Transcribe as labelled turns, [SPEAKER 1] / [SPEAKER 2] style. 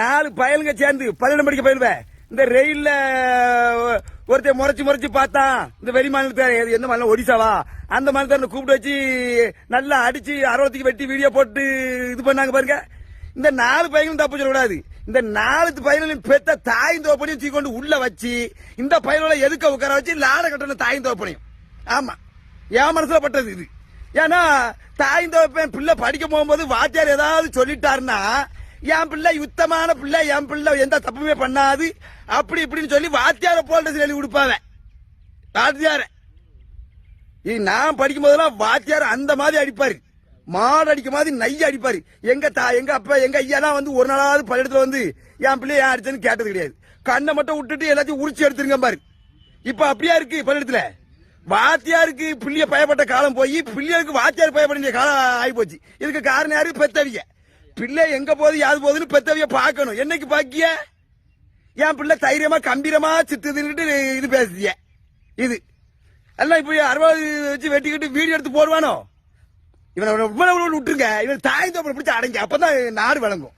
[SPEAKER 1] நாலு பயலுங்க சேர்ந்து பள்ளிடம் படிக்க பயிலுவேன் இந்த ரயில்ல ஒருத்தர் முறைச்சு முறைச்சு பார்த்தான் இந்த வெளி மாநிலத்தை எந்த மாநிலம் ஒடிசாவா? அந்த மாநிலத்தார கூப்பிட்டு வச்சு நல்லா அடிச்சு அறுபத்துக்கு வெட்டி வீடியோ போட்டு இது பண்ணாங்க பாருங்க. இந்த நாலு பையனும் தப்பு சொல்லக்கூடாது. இந்த நாலு பையனையும் பெத்த தாயும் தோப்பனையும் தூக்கி உள்ள வச்சு இந்த பையனோட எதுக்க உட்கார வச்சு லாட கட்டண தாயும் தோப்பனையும். ஆமா. என் மனசுல பட்டது இது. ஏன்னா தாயும் தோப்பன் பிள்ளை படிக்க போகும்போது வாத்தியார் ஏதாவது சொல்லிட்டாருன்னா என் பிள்ளை யுத்தமான பிள்ளை என் பிள்ளை எந்த தப்புமே பண்ணாது. அப்படி இப்படின்னு சொல்லி வாத்தியார போல்ட்டு சொல்லி கொடுப்பாவ. வாத்தியார. நான் படிக்கும் போதெல்லாம் வாத்தியார் அந்த மாதிரி அடிப்பாரு. மாடு அடிக்க மாதிரி நைய அடிப்பாரு. எங்க தா எங்க அப்பா எங்க ஐயாலாம் வந்து ஒரு நாளாவது பள்ளிடத்துல வந்து என் பிள்ளைய ஏன் அடிச்சேன்னு கேட்டது கிடையாது. கண்ணை மட்டும் விட்டுட்டு எல்லாத்தையும் உரிச்சு எடுத்துருங்க பாரு. இப்ப அப்படியா இருக்கு பள்ளிடத்துல வாத்தியாருக்கு பிள்ளைய பயப்பட்ட காலம் போய் பிள்ளைகளுக்கு வாத்தியார் பயப்பட வேண்டிய காலம் ஆகி போச்சு. இதுக்கு காரணம் யாரு? பெத்தவிய பிள்ளை எங்க போகுது யாது போகுதுன்னு பெத்தவிய பார்க்கணும். என்னைக்கு பாக்கிய என் பிள்ளை தைரியமா கம்பீரமா சித்துதுன்னுட்டு இது பேசுதிய. இது. எல்லாம் இப்ப அறுபது வச்சு வெட்டிக்கிட்டு வீடியோ எடுத்து போடுவானோ? இவனை விட்டுருங்க. இவன் தாய் தோப்பை பிடிச்சி அடங்க அப்பதான் நாடு வழங்கும்